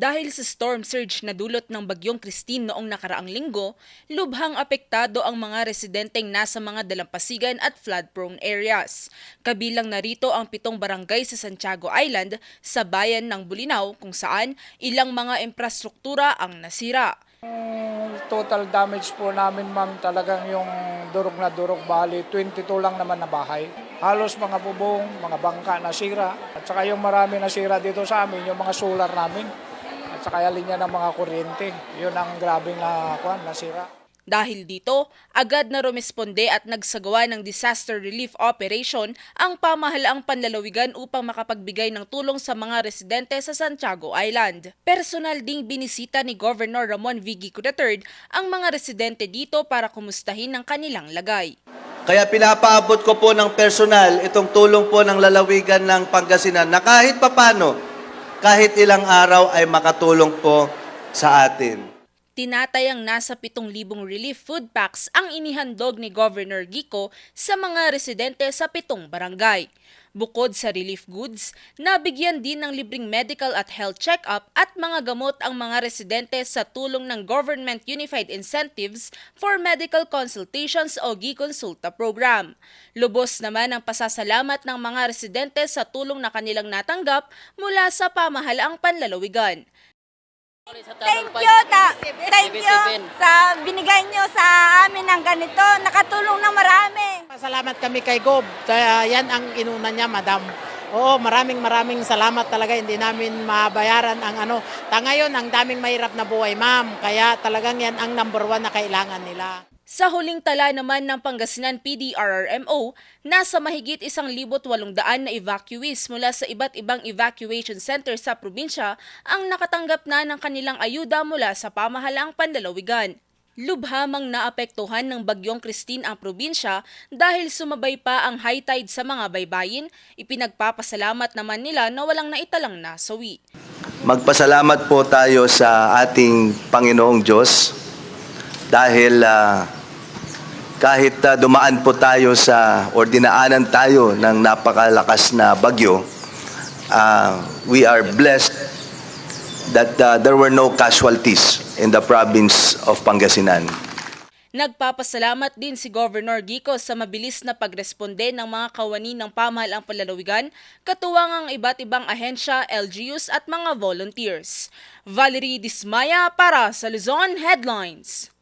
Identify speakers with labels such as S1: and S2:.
S1: Dahil sa storm surge na dulot ng bagyong Christine noong nakaraang linggo, lubhang apektado ang mga residenteng nasa mga dalampasigan at flood-prone areas. Kabilang narito ang pitong barangay sa Santiago Island sa bayan ng Bulinaw kung saan ilang mga infrastruktura ang nasira.
S2: Total damage po namin ma'am talagang yung durog na durog bali 22 lang naman na bahay. Halos mga bubong, mga bangka nasira at saka yung marami nasira dito sa amin yung mga solar namin at saka linya ng mga kuryente. Yun ang grabing na kwan nasira.
S1: Dahil dito, agad na rumesponde at nagsagawa ng disaster relief operation ang pamahalaang panlalawigan upang makapagbigay ng tulong sa mga residente sa Santiago Island. Personal ding binisita ni Governor Ramon V. Gico III ang mga residente dito para kumustahin ang kanilang lagay.
S3: Kaya pinapaabot ko po ng personal itong tulong po ng lalawigan ng Pangasinan na kahit papano, kahit ilang araw ay makatulong po sa atin.
S1: Tinatayang nasa 7,000 relief food packs ang inihandog ni Governor Gico sa mga residente sa pitong barangay. Bukod sa relief goods, nabigyan din ng libreng medical at health check-up at mga gamot ang mga residente sa tulong ng Government Unified Incentives for Medical Consultations o GIConsulta program. Lubos naman ang pasasalamat ng mga residente sa tulong na kanilang natanggap mula sa pamahalaang panlalawigan.
S4: Thank you, ta- thank you sa binigay nyo sa amin ng ganito. Nakatulong ng marami.
S5: Pasalamat kami kay Gob. Kaya yan ang inuna niya, madam. Oo, maraming maraming salamat talaga. Hindi namin mabayaran ang ano. Ta ngayon, ang daming mahirap na buhay, ma'am. Kaya talagang yan ang number one na kailangan nila.
S1: Sa huling tala naman ng Pangasinan PDRRMO, nasa mahigit 1,800 na evacuees mula sa iba't ibang evacuation center sa probinsya ang nakatanggap na ng kanilang ayuda mula sa pamahalaang panlalawigan. Lubhamang naapektuhan ng bagyong Christine ang probinsya dahil sumabay pa ang high tide sa mga baybayin, ipinagpapasalamat naman nila na walang naitalang nasawi.
S3: Magpasalamat po tayo sa ating Panginoong Diyos dahil ah, kahit ah, dumaan po tayo sa or dinaanan tayo ng napakalakas na bagyo, ah, we are blessed that ah, there were no casualties in the province of Pangasinan.
S1: Nagpapasalamat din si Governor Gico sa mabilis na pagresponde ng mga kawani ng pamahalaang palalawigan, katuwang ang iba't ibang ahensya, LGUs at mga volunteers. Valerie Dismaya para sa Luzon Headlines.